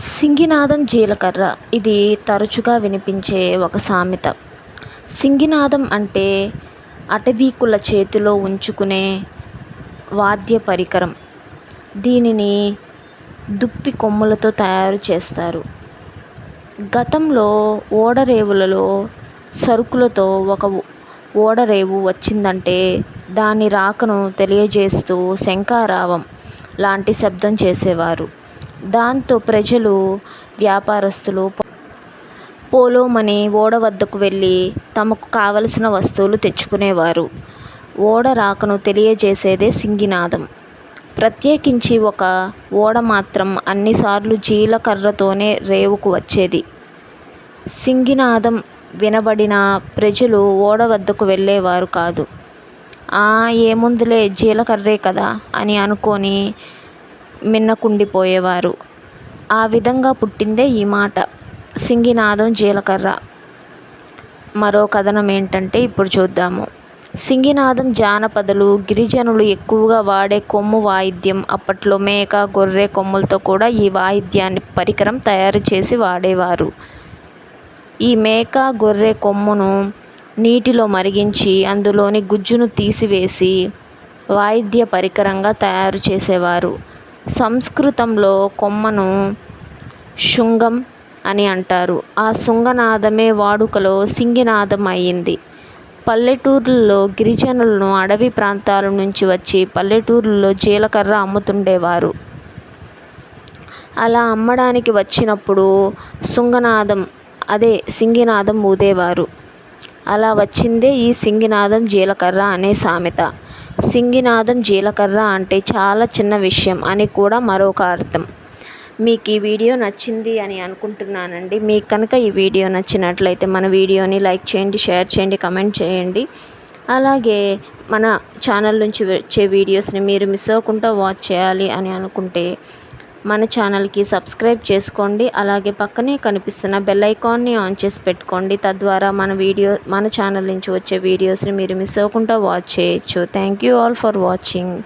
సింగినాదం జీలకర్ర. ఇది తరచుగా వినిపించే ఒక సామెత. సింగినాదం అంటే అటవీకుల చేతిలో ఉంచుకునే వాద్య పరికరం. దీనిని దుప్పి కొమ్ములతో తయారు చేస్తారు. గతంలో ఓడరేవులలో సరుకులతో ఒక ఓడరేవు వచ్చిందంటే దాని రాకను తెలియజేస్తూ శంఖారావం లాంటి శబ్దం చేసేవారు. దాంతో ప్రజలు వ్యాపారస్తులు పోలోమని ఓడ వద్దకు వెళ్ళి తమకు కావలసిన వస్తువులు తెచ్చుకునేవారు. ఓడ రాకను తెలియజేసేదే సింగినాదం. ప్రత్యేకించి ఒక ఓడ మాత్రం అన్నిసార్లు జీలకర్రతోనే రేవుకు వచ్చేది. సింగినాదం వినబడిన ప్రజలు ఓడ వద్దకు వెళ్ళేవారు కాదు. ఏముందిలే జీలకర్రే కదా అని అనుకొని మిన్నకుండిపోయేవారు. ఆ విధంగా పుట్టిందే ఈ మాట. సింగినాదం జీలకర్ర. మరో కథనం ఏంటంటే ఇప్పుడు చూద్దాము. సింగినాదం జానపదలు గిరిజనులు ఎక్కువగా వాడే కొమ్ము వాయిద్యం. అప్పట్లో మేక గొర్రె కొమ్ములతో కూడా ఈ వాయిద్యాన్ని పరికరం తయారు చేసి వాడేవారు. ఈ మేక గొర్రె కొమ్మును నీటిలో మరిగించి అందులోని గుజ్జును తీసివేసి వాయిద్య పరికరంగా తయారు చేసేవారు. సంస్కృతంలో కొమ్మను శృంగం అని అంటారు. ఆ శృంగనాదమే వాడుకలో సింగినాదం అయింది పల్లెటూర్లలో గిరిజనులను అడవి ప్రాంతాల నుంచి వచ్చి పల్లెటూర్లలో జీలకర్ర అమ్ముతుండేవారు. అలా అమ్మడానికి వచ్చినప్పుడు శృంగనాదం అదే సింగినాదం ఊదేవారు. అలా వచ్చిందే ఈ సింగినాదం జీలకర్ర అనే సామెత. సింగినాదం జీలకర్ర అంటే చాలా చిన్న విషయం అని కూడా మరొక అర్థం. మీకు ఈ వీడియో నచ్చింది అని అనుకుంటున్నానండి. మీకు కనుక ఈ వీడియో నచ్చినట్లయితే మన వీడియోని లైక్ చేయండి షేర్ చేయండి కమెంట్ చేయండి. అలాగే మన ఛానల్ నుంచి వచ్చే వీడియోస్ని మీరు మిస్ అవ్వకుండా వాచ్ చేయాలి అని అనుకుంటే మన ఛానల్కి సబ్స్క్రైబ్ చేసుకోండి. అలాగే పక్కనే కనిపిస్తున్న బెల్ ఐకాన్ని ఆన్ చేసి పెట్టుకోండి. తద్వారా మన వీడియో మన ఛానల్ నుంచి వచ్చే వీడియోస్ని మీరు మిస్ అవ్వకుండా వాచ్ చేయొచ్చు. Thank you all for watching